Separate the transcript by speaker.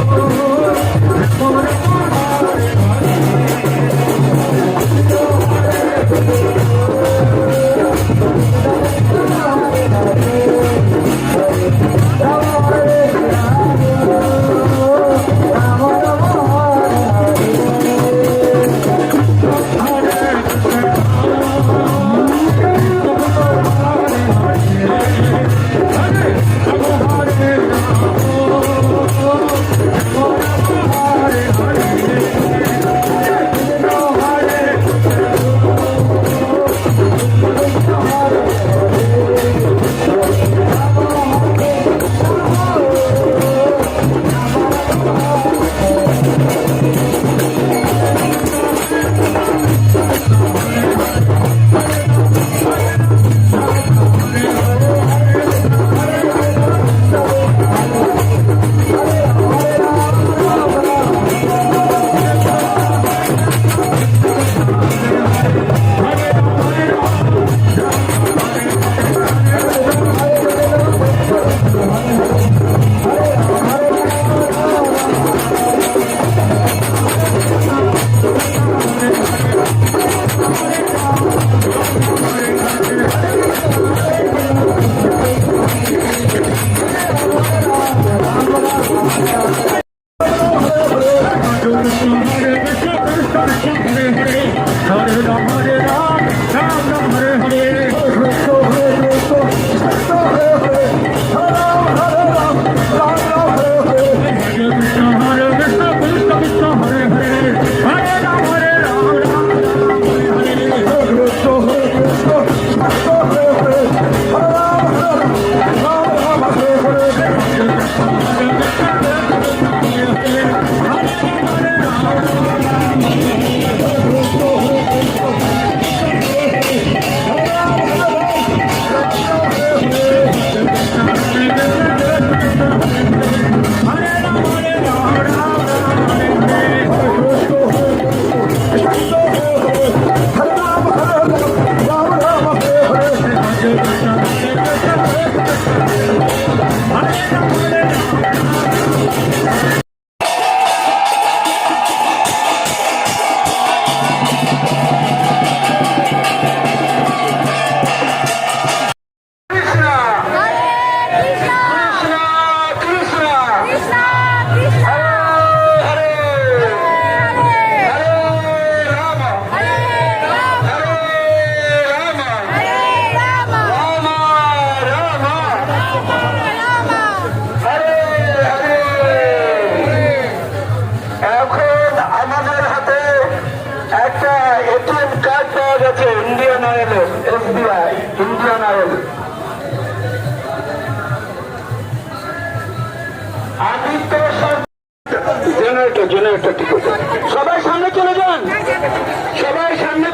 Speaker 1: Oh, Thank you. গেছে Indian অয়েলের SBI Indian oil Aditya generator generator ঠিক আছে। সবাই সামনে চলে যান। সবাই সামনে